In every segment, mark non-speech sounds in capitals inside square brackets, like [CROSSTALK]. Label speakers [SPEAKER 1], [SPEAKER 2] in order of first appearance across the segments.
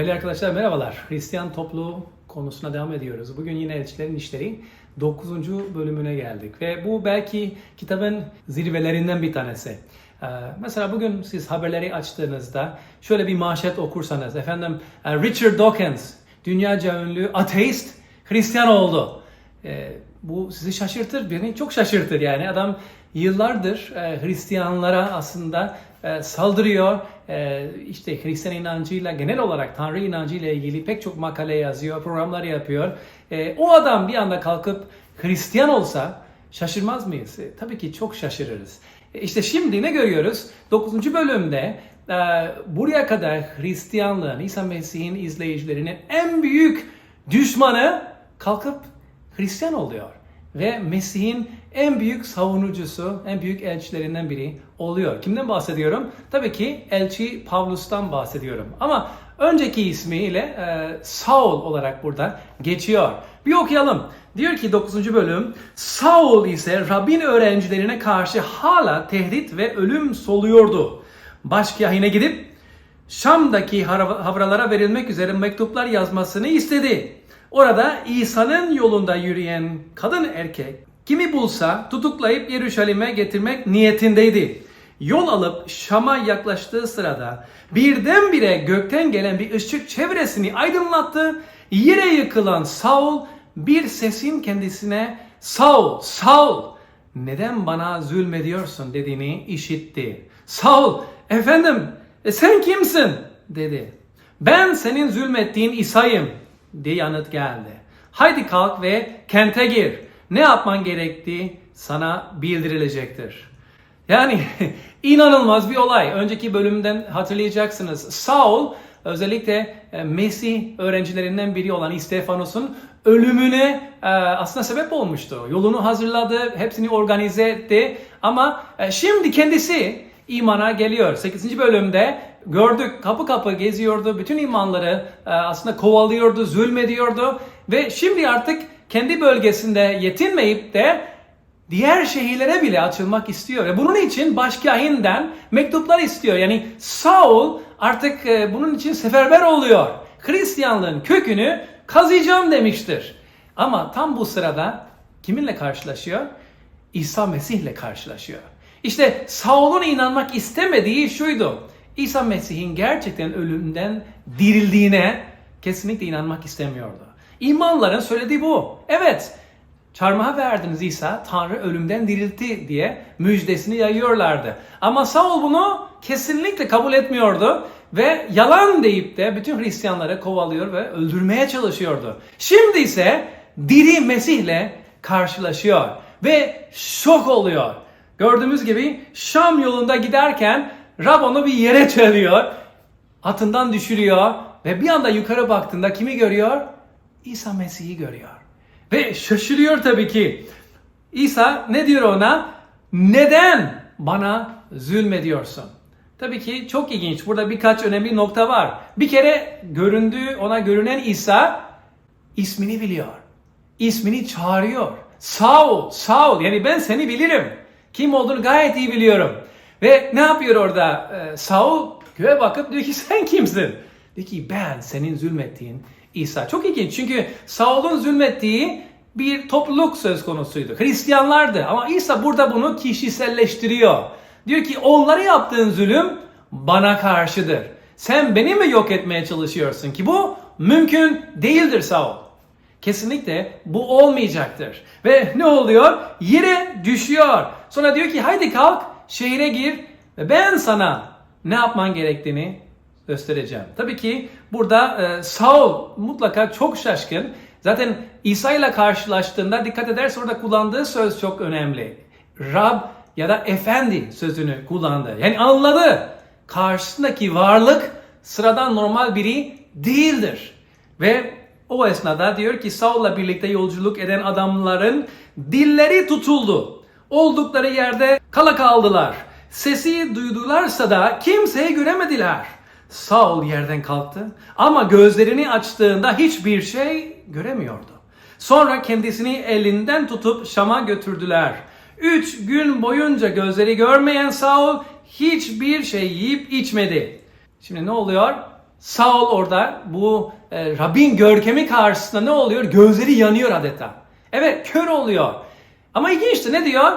[SPEAKER 1] Değerli arkadaşlar merhabalar. Hristiyan topluluğu konusuna devam ediyoruz. Bugün yine Elçilerin İşleri 9. bölümüne geldik. Ve bu belki kitabın zirvelerinden bir tanesi. Ee, Mesela bugün siz haberleri açtığınızda şöyle bir manşet okursanız efendim e, Richard Dawkins dünyaca ünlü ateist Hristiyan oldu. Ee, bu sizi şaşırtır, beni çok şaşırtır yani. Adam yıllardır e, Hristiyanlara aslında e, saldırıyor. E, işte Hristiyan inancıyla, genel olarak Tanrı inancıyla ilgili pek çok makale yazıyor, programlar yapıyor. E, o adam bir anda kalkıp Hristiyan olsa şaşırmaz mıyız? E, tabii ki çok şaşırırız. İşte şimdi ne görüyoruz? 9. bölümde e, buraya kadar Hristiyanlığın, İsa Mesih'in izleyicilerinin en büyük düşmanı kalkıp Hristiyan oluyor. Ve Mesih'in en büyük savunucusu, en büyük elçilerinden biri oluyor. Kimden bahsediyorum? Tabii ki elçi Pavlus'tan bahsediyorum. Ama önceki ismiyle e, Saul olarak burada geçiyor. Bir okuyalım. Diyor ki 9. bölüm, Saul ise Rabbin öğrencilerine karşı hala tehdit ve ölüm soluyordu. Başkahine gidip Şam'daki havralara verilmek üzere mektuplar yazmasını istedi. Orada İsa'nın yolunda yürüyen kadın erkek kimi bulsa tutuklayıp Yeruşalim'e getirmek niyetindeydi. Yol alıp Şam'a yaklaştığı sırada birdenbire gökten gelen bir ışık çevresini aydınlattı. Yere yıkılan Saul bir sesin kendisine Saul, Saul neden bana zulmediyorsun dediğini işitti. Saul, efendim e sen kimsin? dedi. Ben senin zulmettiğin İsa'yım diye yanıt geldi. Haydi kalk ve kente gir. Ne yapman gerektiği sana bildirilecektir. Yani [LAUGHS] inanılmaz bir olay. Önceki bölümden hatırlayacaksınız. Saul özellikle e, Mesih öğrencilerinden biri olan İstefanos'un ölümüne e, aslında sebep olmuştu. Yolunu hazırladı, hepsini organize etti. Ama e, şimdi kendisi imana geliyor. 8. bölümde gördük kapı kapı geziyordu. Bütün imanları aslında kovalıyordu, zulmediyordu. Ve şimdi artık kendi bölgesinde yetinmeyip de diğer şehirlere bile açılmak istiyor. Ve bunun için başkahinden mektuplar istiyor. Yani Saul artık e, bunun için seferber oluyor. Hristiyanlığın kökünü kazıyacağım demiştir. Ama tam bu sırada kiminle karşılaşıyor? İsa Mesih'le karşılaşıyor. İşte Saul'un inanmak istemediği şuydu. İsa Mesih'in gerçekten ölümden dirildiğine kesinlikle inanmak istemiyordu. İmanların söylediği bu. Evet, çarmıha verdiniz İsa, Tanrı ölümden diriltti diye müjdesini yayıyorlardı. Ama Saul bunu kesinlikle kabul etmiyordu ve yalan deyip de bütün Hristiyanları kovalıyor ve öldürmeye çalışıyordu. Şimdi ise diri Mesih'le karşılaşıyor ve şok oluyor. Gördüğümüz gibi Şam yolunda giderken Rab onu bir yere çalıyor, atından düşürüyor ve bir anda yukarı baktığında kimi görüyor? İsa Mesih'i görüyor. Ve şaşırıyor tabii ki. İsa ne diyor ona? Neden bana zulmediyorsun? Tabii ki çok ilginç. Burada birkaç önemli nokta var. Bir kere göründüğü, ona görünen İsa ismini biliyor. İsmini çağırıyor. Saul, Saul yani ben seni bilirim. Kim olduğunu gayet iyi biliyorum. Ve ne yapıyor orada? Ee, Saul göğe bakıp diyor ki sen kimsin? Diyor ki ben senin zulmettiğin İsa. Çok ilginç çünkü Saul'un zulmettiği bir topluluk söz konusuydu. Hristiyanlardı ama İsa burada bunu kişiselleştiriyor. Diyor ki onları yaptığın zulüm bana karşıdır. Sen beni mi yok etmeye çalışıyorsun ki bu mümkün değildir Saul. Kesinlikle bu olmayacaktır. Ve ne oluyor? Yere düşüyor. Sonra diyor ki haydi kalk şehire gir ve ben sana ne yapman gerektiğini göstereceğim. Tabii ki burada e, Saul mutlaka çok şaşkın. Zaten İsa ile karşılaştığında dikkat ederse orada kullandığı söz çok önemli. Rab ya da efendi sözünü kullandı. Yani anladı. Karşısındaki varlık sıradan normal biri değildir. Ve o esnada diyor ki Saul'la birlikte yolculuk eden adamların dilleri tutuldu. Oldukları yerde kala kaldılar. Sesi duydularsa da kimseyi göremediler. Saul yerden kalktı ama gözlerini açtığında hiçbir şey göremiyordu. Sonra kendisini elinden tutup Şam'a götürdüler. Üç gün boyunca gözleri görmeyen Saul hiçbir şey yiyip içmedi. Şimdi ne oluyor? Saul orada bu e, Rabbin görkemi karşısında ne oluyor? Gözleri yanıyor adeta. Evet kör oluyor. Ama ilginçti ne diyor?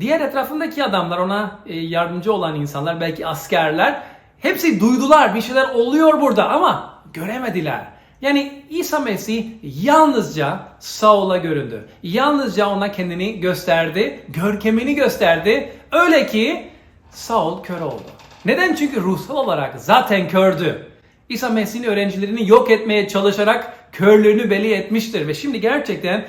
[SPEAKER 1] Diğer etrafındaki adamlar ona e, yardımcı olan insanlar belki askerler hepsi duydular bir şeyler oluyor burada ama göremediler. Yani İsa Mesih yalnızca Saul'a göründü. Yalnızca ona kendini gösterdi, görkemini gösterdi. Öyle ki Saul kör oldu. Neden? Çünkü ruhsal olarak zaten kördü. İsa Mesih'in öğrencilerini yok etmeye çalışarak körlüğünü belli etmiştir ve şimdi gerçekten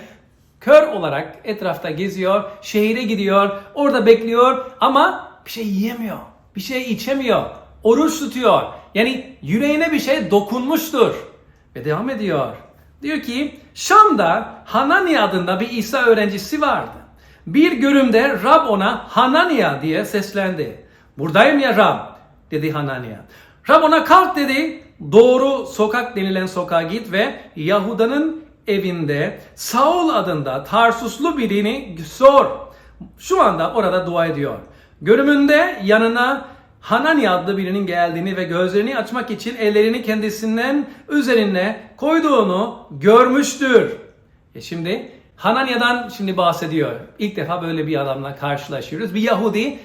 [SPEAKER 1] kör olarak etrafta geziyor, şehire gidiyor, orada bekliyor ama bir şey yiyemiyor, bir şey içemiyor, oruç tutuyor. Yani yüreğine bir şey dokunmuştur. Ve devam ediyor. Diyor ki Şam'da Hanani adında bir İsa öğrencisi vardı. Bir görümde Rab ona Hanania diye seslendi. Buradayım ya Rab dedi Hanania. Rab ona kalk dedi. Doğru sokak denilen sokağa git ve Yahuda'nın evinde Saul adında Tarsuslu birini sor. Şu anda orada dua ediyor. Görümünde yanına Hanani adlı birinin geldiğini ve gözlerini açmak için ellerini kendisinden üzerine koyduğunu görmüştür. E şimdi Hanania'dan şimdi bahsediyor. İlk defa böyle bir adamla karşılaşıyoruz. Bir Yahudi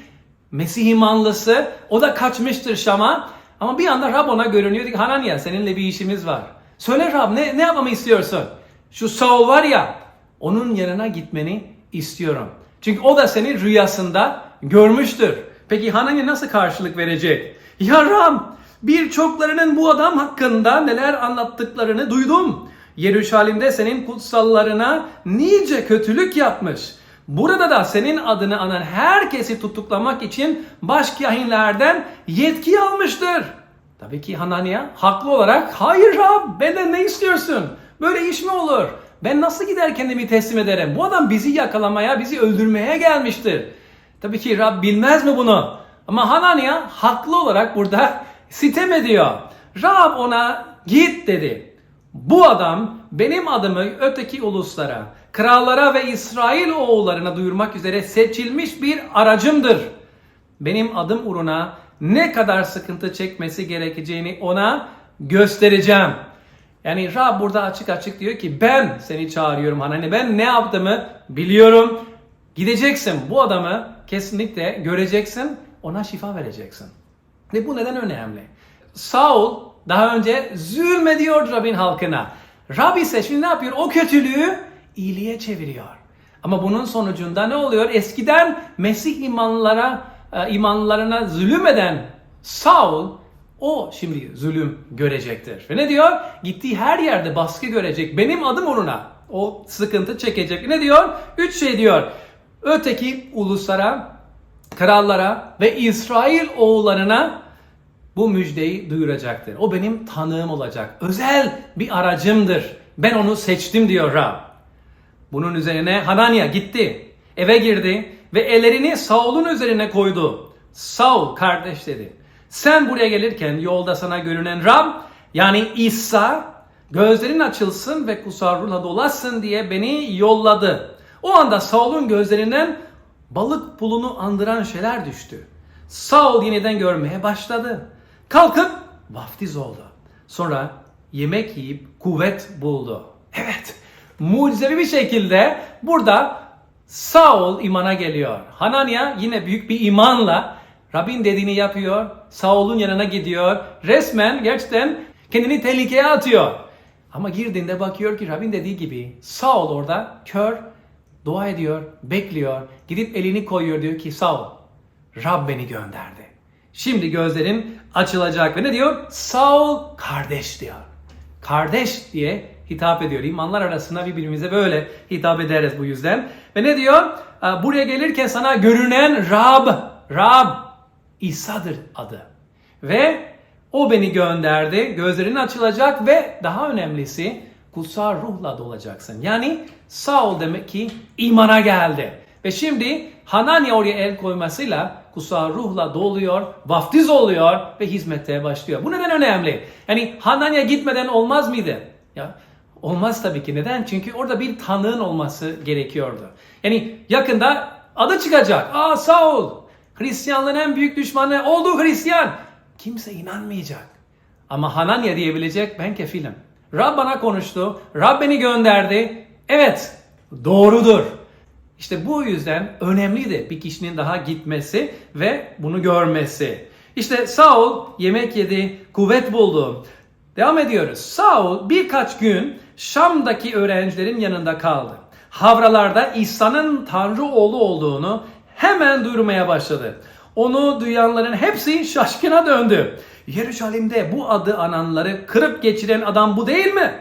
[SPEAKER 1] Mesih imanlısı. O da kaçmıştır Şam'a. Ama bir anda Rab ona görünüyor. Diyor ki Hanania seninle bir işimiz var. Söyle Rab ne, ne yapmamı istiyorsun? Şu Saul var ya onun yanına gitmeni istiyorum. Çünkü o da seni rüyasında görmüştür. Peki Hanani nasıl karşılık verecek? Ya Rab birçoklarının bu adam hakkında neler anlattıklarını duydum. Yeruşalim'de senin kutsallarına nice kötülük yapmış. Burada da senin adını anan herkesi tutuklamak için başkahinlerden yetki almıştır. Tabii ki Hanania haklı olarak hayır Rab benden ne istiyorsun? Böyle iş mi olur? Ben nasıl gider kendimi teslim ederim? Bu adam bizi yakalamaya, bizi öldürmeye gelmiştir. Tabii ki Rab bilmez mi bunu? Ama Hanania haklı olarak burada [LAUGHS] sitem ediyor. Rab ona git dedi. Bu adam benim adımı öteki uluslara, krallara ve İsrail oğullarına duyurmak üzere seçilmiş bir aracımdır. Benim adım uğruna ne kadar sıkıntı çekmesi gerekeceğini ona göstereceğim. Yani Rab burada açık açık diyor ki ben seni çağırıyorum Hanani. Ben ne yaptığımı biliyorum. Gideceksin bu adamı kesinlikle göreceksin. Ona şifa vereceksin. Ve bu neden önemli? Saul daha önce zulmediyor Rabbin halkına. Rab ise şimdi ne yapıyor? O kötülüğü iyiliğe çeviriyor. Ama bunun sonucunda ne oluyor? Eskiden Mesih imanlara, e, imanlarına zulüm eden Saul o şimdi zulüm görecektir. Ve ne diyor? Gittiği her yerde baskı görecek. Benim adım uğruna o sıkıntı çekecek. Ne diyor? Üç şey diyor. Öteki uluslara, krallara ve İsrail oğullarına bu müjdeyi duyuracaktır. O benim tanığım olacak. Özel bir aracımdır. Ben onu seçtim diyor Rab. Bunun üzerine Hanania gitti. Eve girdi ve ellerini Saul'un üzerine koydu. Saul kardeş dedi. Sen buraya gelirken yolda sana görünen Rab yani İsa gözlerin açılsın ve kutsal ruhla dolasın diye beni yolladı. O anda Saul'un gözlerinden balık pulunu andıran şeyler düştü. Saul yeniden görmeye başladı. Kalkıp vaftiz oldu. Sonra yemek yiyip kuvvet buldu. Evet, mucizevi bir şekilde burada Saul imana geliyor. Hanania yine büyük bir imanla Rabbin dediğini yapıyor. Saul'un yanına gidiyor. Resmen gerçekten kendini tehlikeye atıyor. Ama girdiğinde bakıyor ki Rabbin dediği gibi Saul orada kör dua ediyor, bekliyor. Gidip elini koyuyor diyor ki Saul Rab beni gönderdi. Şimdi gözlerin açılacak ve ne diyor? Saul kardeş diyor. Kardeş diye hitap ediyor. İmanlar arasında birbirimize böyle hitap ederiz bu yüzden. Ve ne diyor? Buraya gelirken sana görünen Rab, Rab İsa'dır adı. Ve o beni gönderdi. Gözlerin açılacak ve daha önemlisi kutsal ruhla dolacaksın. Yani Saul demek ki imana geldi. Ve şimdi Hanania oraya el koymasıyla kutsal ruhla doluyor, vaftiz oluyor ve hizmete başlıyor. Bu neden önemli? Yani Hanania gitmeden olmaz mıydı? Ya olmaz tabii ki. Neden? Çünkü orada bir tanığın olması gerekiyordu. Yani yakında adı çıkacak. Aa Saul Hristiyanlığın en büyük düşmanı oldu Hristiyan. Kimse inanmayacak. Ama Hananya diyebilecek ben kefilim. Rab bana konuştu, Rab beni gönderdi. Evet, doğrudur. İşte bu yüzden önemliydi bir kişinin daha gitmesi ve bunu görmesi. İşte Saul yemek yedi, kuvvet buldu. Devam ediyoruz. Saul birkaç gün Şam'daki öğrencilerin yanında kaldı. Havralarda İsa'nın Tanrı oğlu olduğunu hemen duyurmaya başladı. Onu duyanların hepsi şaşkına döndü. Yeruşalim'de bu adı ananları kırıp geçiren adam bu değil mi?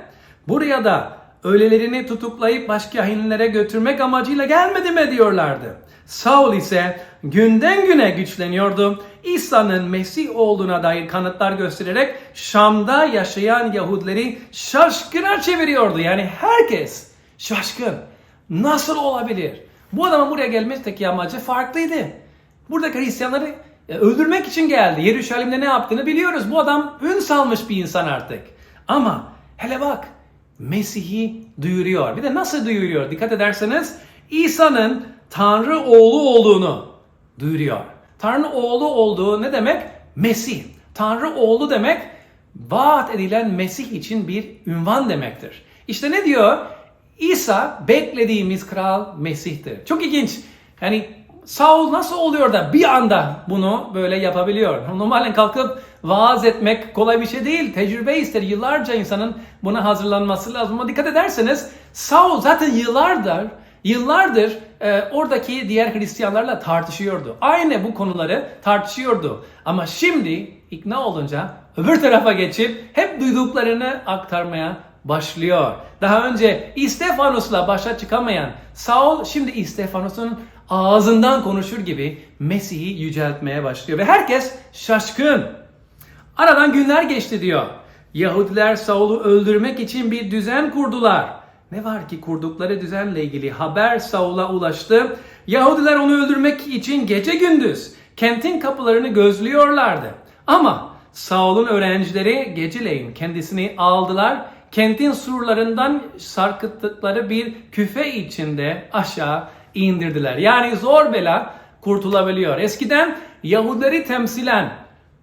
[SPEAKER 1] Buraya da ölülerini tutuklayıp başka hainlere götürmek amacıyla gelmedi mi diyorlardı. Saul ise günden güne güçleniyordu. İsa'nın Mesih olduğuna dair kanıtlar göstererek Şam'da yaşayan Yahudileri şaşkına çeviriyordu. Yani herkes şaşkın. Nasıl olabilir? Bu adamın buraya gelmesindeki amacı farklıydı. Buradaki Hristiyanları öldürmek için geldi. Yeruşalim'de ne yaptığını biliyoruz. Bu adam ün salmış bir insan artık. Ama hele bak Mesih'i duyuruyor. Bir de nasıl duyuruyor? Dikkat ederseniz İsa'nın Tanrı oğlu olduğunu duyuruyor. Tanrı oğlu olduğu ne demek? Mesih. Tanrı oğlu demek vaat edilen Mesih için bir ünvan demektir. İşte ne diyor? İsa beklediğimiz kral Mesih'tir. Çok ilginç. Yani Saul nasıl oluyor da bir anda bunu böyle yapabiliyor? Normalde kalkıp vaaz etmek kolay bir şey değil. Tecrübe ister. Yıllarca insanın buna hazırlanması lazım. Ama dikkat ederseniz Saul zaten yıllardır Yıllardır e, oradaki diğer Hristiyanlarla tartışıyordu. Aynı bu konuları tartışıyordu. Ama şimdi ikna olunca öbür tarafa geçip hep duyduklarını aktarmaya başlıyor. Daha önce İstefanus'la başa çıkamayan Saul şimdi İstefanus'un ağzından konuşur gibi Mesih'i yüceltmeye başlıyor. Ve herkes şaşkın. Aradan günler geçti diyor. Yahudiler Saul'u öldürmek için bir düzen kurdular. Ne var ki kurdukları düzenle ilgili haber Saul'a ulaştı. Yahudiler onu öldürmek için gece gündüz kentin kapılarını gözlüyorlardı. Ama Saul'un öğrencileri geceleyin kendisini aldılar. Kentin surlarından sarkıttıkları bir küfe içinde aşağı indirdiler. Yani zor bela kurtulabiliyor. Eskiden Yahudileri temsilen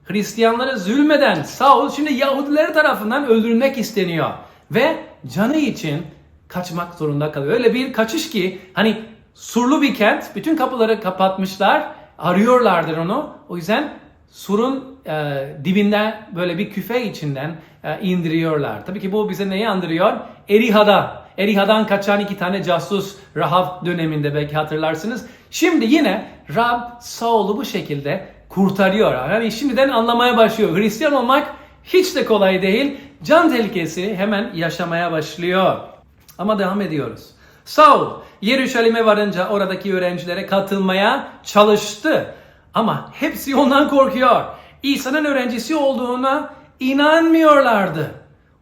[SPEAKER 1] Hristiyanları zulmeden Saul şimdi Yahudileri tarafından öldürülmek isteniyor. Ve canı için kaçmak zorunda kalıyor. Öyle bir kaçış ki hani surlu bir kent bütün kapıları kapatmışlar arıyorlardır onu. O yüzden surun e, dibinden böyle bir küfe içinden e, indiriyorlar. Tabii ki bu bize neyi andırıyor? Eriha'da. Eriha'dan kaçan iki tane casus Rahab döneminde belki hatırlarsınız. Şimdi yine Rab Saul'u bu şekilde kurtarıyor. Yani şimdiden anlamaya başlıyor. Hristiyan olmak hiç de kolay değil. Can tehlikesi hemen yaşamaya başlıyor. Ama devam ediyoruz. Saul Yeruşalim'e varınca oradaki öğrencilere katılmaya çalıştı. Ama hepsi ondan korkuyor. İsa'nın öğrencisi olduğuna inanmıyorlardı.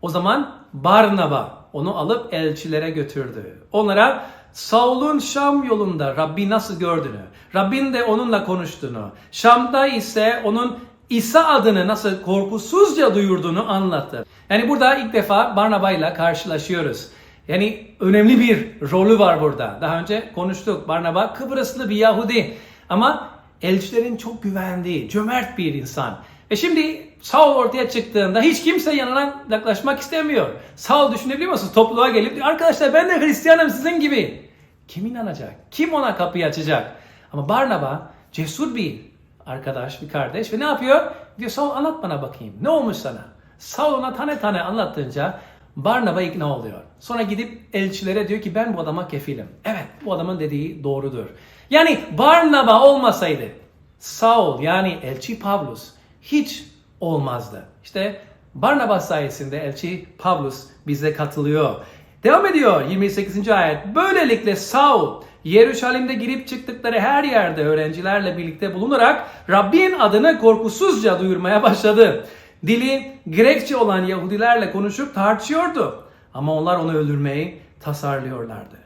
[SPEAKER 1] O zaman Barnaba onu alıp elçilere götürdü. Onlara Saul'un Şam yolunda Rabbi nasıl gördüğünü, Rabbin de onunla konuştuğunu, Şam'da ise onun İsa adını nasıl korkusuzca duyurduğunu anlattı. Yani burada ilk defa Barnaba ile karşılaşıyoruz. Yani önemli bir rolü var burada. Daha önce konuştuk. Barnaba Kıbrıslı bir Yahudi ama elçilerin çok güvendiği, cömert bir insan. Ve şimdi Saul ortaya çıktığında hiç kimse yanına yaklaşmak istemiyor. Saul düşünebiliyor musunuz? Topluluğa gelip diyor, arkadaşlar ben de Hristiyanım sizin gibi. Kim inanacak? Kim ona kapıyı açacak? Ama Barnaba cesur bir arkadaş, bir kardeş ve ne yapıyor? Diyor Saul anlat bana bakayım. Ne olmuş sana? Saul ona tane tane anlattığınca Barnaba ikna oluyor. Sonra gidip elçilere diyor ki ben bu adama kefilim. Evet bu adamın dediği doğrudur. Yani Barnaba olmasaydı Saul yani elçi Pavlus hiç olmazdı. İşte Barnaba sayesinde elçi Pavlus bize katılıyor. Devam ediyor 28. ayet. Böylelikle Saul Yeruşalim'de girip çıktıkları her yerde öğrencilerle birlikte bulunarak Rabbin adını korkusuzca duyurmaya başladı. Dili Grekçe olan Yahudilerle konuşup tartışıyordu. Ama onlar onu öldürmeyi tasarlıyorlardı.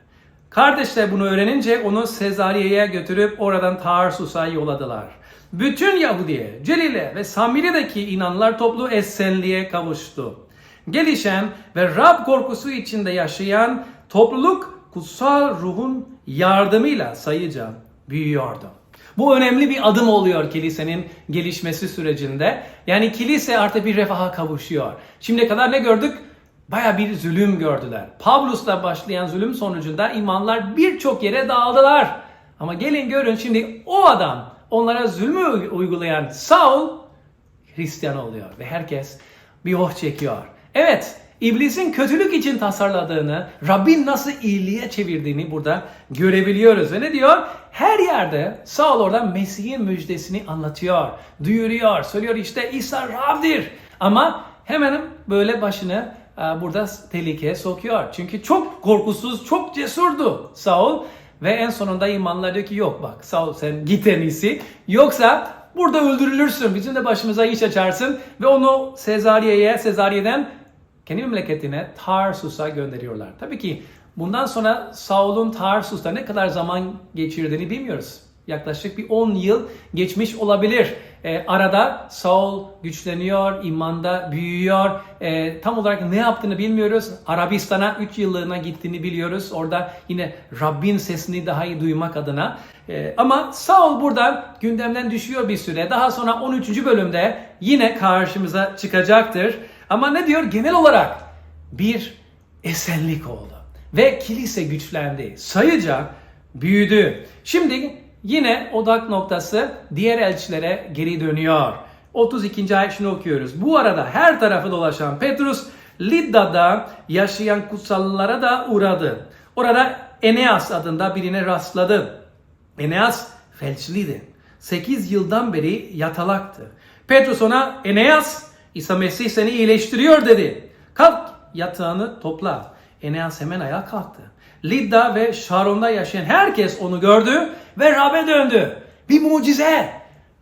[SPEAKER 1] Kardeşler bunu öğrenince onu Sezariye'ye götürüp oradan Tarsus'a yolladılar. Bütün Yahudiye, Celile ve Samiri'deki inanlar toplu esenliğe kavuştu. Gelişen ve Rab korkusu içinde yaşayan topluluk kutsal ruhun yardımıyla sayıca büyüyordu. Bu önemli bir adım oluyor kilisenin gelişmesi sürecinde. Yani kilise artık bir refaha kavuşuyor. Şimdiye kadar ne gördük? Baya bir zulüm gördüler. Pavlus'la başlayan zulüm sonucunda imanlar birçok yere dağıldılar. Ama gelin görün şimdi o adam onlara zulmü uygulayan Saul Hristiyan oluyor ve herkes bir oh çekiyor. Evet, iblisin kötülük için tasarladığını, Rabbin nasıl iyiliğe çevirdiğini burada görebiliyoruz. Ve ne diyor? Her yerde Saul orada Mesih'in müjdesini anlatıyor, duyuruyor, söylüyor işte İsa Rab'dir. Ama hemen böyle başını e, burada tehlikeye sokuyor. Çünkü çok korkusuz, çok cesurdu Saul. Ve en sonunda imanlar diyor ki yok bak Saul sen git en iyisi. Yoksa burada öldürülürsün. Bizim de başımıza iş açarsın. Ve onu Sezariye'ye, Sezariye'den kendi memleketine Tarsus'a gönderiyorlar. Tabii ki bundan sonra Saul'un Tarsus'ta ne kadar zaman geçirdiğini bilmiyoruz. Yaklaşık bir 10 yıl geçmiş olabilir. E, arada Saul güçleniyor, imanda büyüyor. E, tam olarak ne yaptığını bilmiyoruz. Arabistan'a 3 yıllığına gittiğini biliyoruz. Orada yine Rabbin sesini daha iyi duymak adına. E, ama Saul buradan gündemden düşüyor bir süre. Daha sonra 13. bölümde yine karşımıza çıkacaktır. Ama ne diyor? Genel olarak bir esenlik oldu. Ve kilise güçlendi. Sayıca büyüdü. Şimdi yine odak noktası diğer elçilere geri dönüyor. 32. ayet şunu okuyoruz. Bu arada her tarafı dolaşan Petrus Lidda'da yaşayan kutsallara da uğradı. Orada Eneas adında birine rastladı. Eneas felçliydi. 8 yıldan beri yatalaktı. Petrus ona Eneas İsa Mesih seni iyileştiriyor dedi. Kalk yatağını topla. Eneas hemen ayağa kalktı. Lidda ve Şaron'da yaşayan herkes onu gördü ve Rab'be döndü. Bir mucize.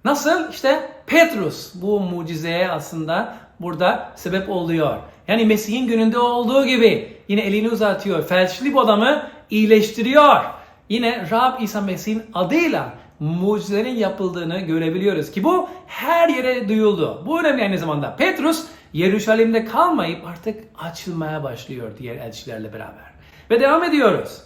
[SPEAKER 1] Nasıl? İşte Petrus bu mucizeye aslında burada sebep oluyor. Yani Mesih'in gününde olduğu gibi yine elini uzatıyor. Felçli bu adamı iyileştiriyor. Yine Rab İsa Mesih'in adıyla mucizelerin yapıldığını görebiliyoruz ki bu her yere duyuldu. Bu önemli aynı zamanda. Petrus Yeruşalim'de kalmayıp artık açılmaya başlıyor diğer elçilerle beraber. Ve devam ediyoruz.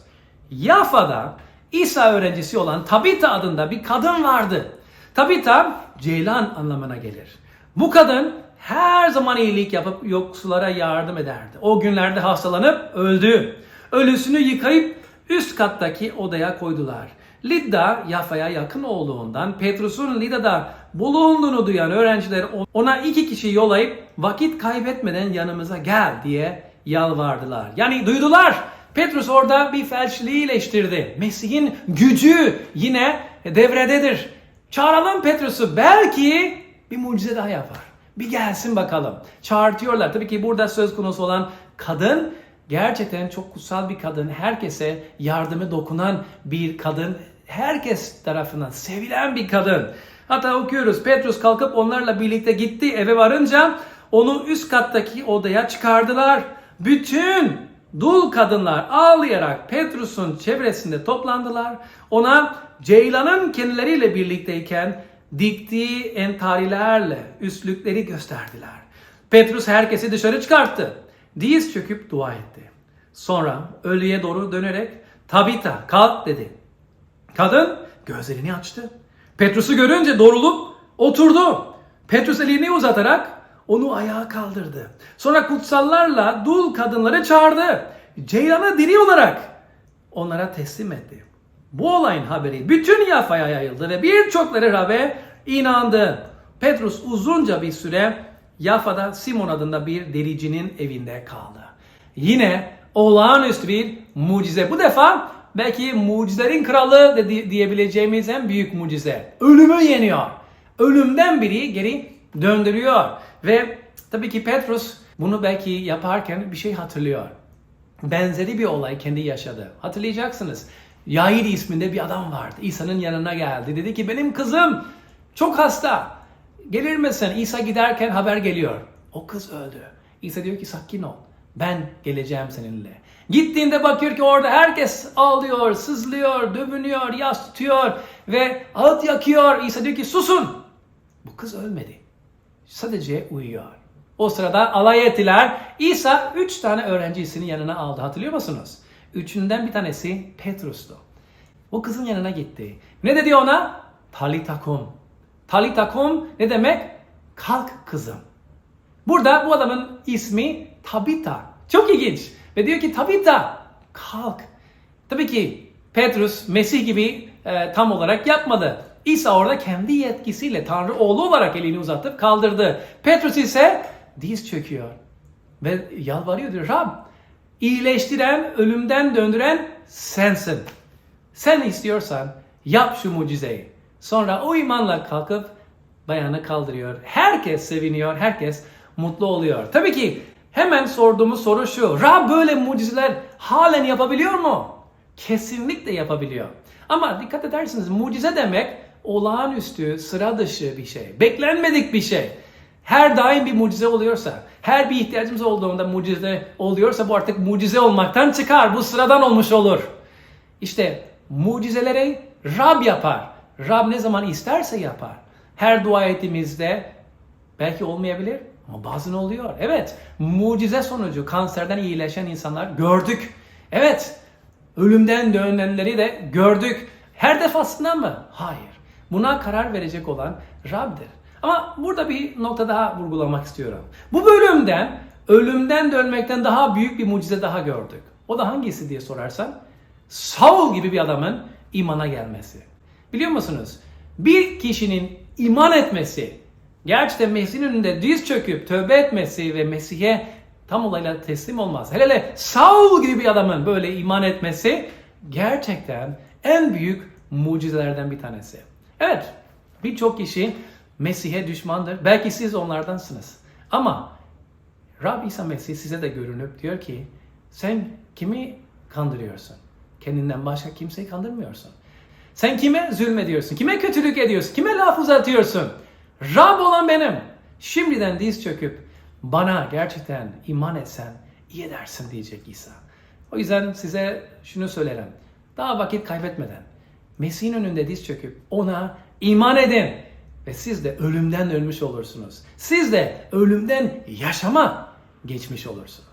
[SPEAKER 1] Yafa'da İsa öğrencisi olan Tabita adında bir kadın vardı. Tabita ceylan anlamına gelir. Bu kadın her zaman iyilik yapıp yoksullara yardım ederdi. O günlerde hastalanıp öldü. Ölüsünü yıkayıp üst kattaki odaya koydular. Lidda Yafa'ya yakın olduğundan Petrus'un Lidda'da bulunduğunu duyan öğrenciler ona iki kişi yollayıp vakit kaybetmeden yanımıza gel diye yalvardılar. Yani duydular. Petrus orada bir felçliği iyileştirdi. Mesih'in gücü yine devrededir. Çağıralım Petrus'u belki bir mucize daha yapar. Bir gelsin bakalım. Çağırtıyorlar. Tabii ki burada söz konusu olan kadın gerçekten çok kutsal bir kadın. Herkese yardımı dokunan bir kadın. Herkes tarafından sevilen bir kadın. Hatta okuyoruz Petrus kalkıp onlarla birlikte gitti. Eve varınca onu üst kattaki odaya çıkardılar. Bütün dul kadınlar ağlayarak Petrus'un çevresinde toplandılar. Ona Ceylan'ın kendileriyle birlikteyken diktiği entarilerle üstlükleri gösterdiler. Petrus herkesi dışarı çıkarttı. Diz çöküp dua etti. Sonra ölüye doğru dönerek Tabita kalk dedi. Kadın gözlerini açtı. Petrus'u görünce doğrulup oturdu. Petrus elini uzatarak onu ayağa kaldırdı. Sonra kutsallarla dul kadınları çağırdı. Ceylan'ı diri olarak onlara teslim etti. Bu olayın haberi bütün Yafa'ya yayıldı ve birçokları Rab'be inandı. Petrus uzunca bir süre Yafa'da Simon adında bir dericinin evinde kaldı. Yine olağanüstü bir mucize. Bu defa belki mucizelerin kralı de diyebileceğimiz en büyük mucize. Ölümü yeniyor. Ölümden biri geri döndürüyor. Ve tabii ki Petrus bunu belki yaparken bir şey hatırlıyor. Benzeri bir olay kendi yaşadı. Hatırlayacaksınız. Yair isminde bir adam vardı. İsa'nın yanına geldi. Dedi ki benim kızım çok hasta. Gelir misin? İsa giderken haber geliyor. O kız öldü. İsa diyor ki sakin ol. Ben geleceğim seninle. Gittiğinde bakıyor ki orada herkes ağlıyor, sızlıyor, dövünüyor, yas tutuyor ve ağıt yakıyor. İsa diyor ki susun. Bu kız ölmedi. Sadece uyuyor. O sırada alay ettiler. İsa üç tane öğrencisini yanına aldı. Hatırlıyor musunuz? Üçünden bir tanesi Petrus'tu. O kızın yanına gitti. Ne dedi ona? talitakum. Talitakum ne demek? Kalk kızım. Burada bu adamın ismi Tabita. Çok ilginç. Ve diyor ki Tabita kalk. Tabii ki Petrus Mesih gibi e, tam olarak yapmadı. İsa orada kendi yetkisiyle Tanrı oğlu olarak elini uzatıp kaldırdı. Petrus ise diz çöküyor. Ve yalvarıyor diyor Rab iyileştiren, ölümden döndüren sensin. Sen istiyorsan yap şu mucizeyi. Sonra o imanla kalkıp bayanı kaldırıyor. Herkes seviniyor, herkes mutlu oluyor. Tabii ki hemen sorduğumuz soru şu. Rab böyle mucizeler halen yapabiliyor mu? Kesinlikle yapabiliyor. Ama dikkat edersiniz mucize demek olağanüstü, sıra dışı bir şey. Beklenmedik bir şey. Her daim bir mucize oluyorsa, her bir ihtiyacımız olduğunda mucize oluyorsa bu artık mucize olmaktan çıkar. Bu sıradan olmuş olur. İşte mucizeleri Rab yapar. Rab ne zaman isterse yapar. Her dua ettiğimizde belki olmayabilir ama bazen oluyor. Evet, mucize sonucu kanserden iyileşen insanlar gördük. Evet, ölümden dönenleri de gördük. Her defasında mı? Hayır. Buna karar verecek olan Rab'dir. Ama burada bir nokta daha vurgulamak istiyorum. Bu bölümden ölümden dönmekten daha büyük bir mucize daha gördük. O da hangisi diye sorarsan Saul gibi bir adamın imana gelmesi. Biliyor musunuz? Bir kişinin iman etmesi, gerçekten Mesih'in önünde diz çöküp tövbe etmesi ve Mesih'e tam olayla teslim olmaz. Hele hele Saul gibi bir adamın böyle iman etmesi gerçekten en büyük mucizelerden bir tanesi. Evet, birçok kişi Mesih'e düşmandır. Belki siz onlardansınız. Ama Rab İsa Mesih size de görünüp diyor ki sen kimi kandırıyorsun? Kendinden başka kimseyi kandırmıyorsun. Sen kime zulmediyorsun? Kime kötülük ediyorsun? Kime laf uzatıyorsun? Rab olan benim. Şimdiden diz çöküp bana gerçekten iman etsen iyi edersin diyecek İsa. O yüzden size şunu söylerim. Daha vakit kaybetmeden Mesih'in önünde diz çöküp ona iman edin. Ve siz de ölümden ölmüş olursunuz. Siz de ölümden yaşama geçmiş olursunuz.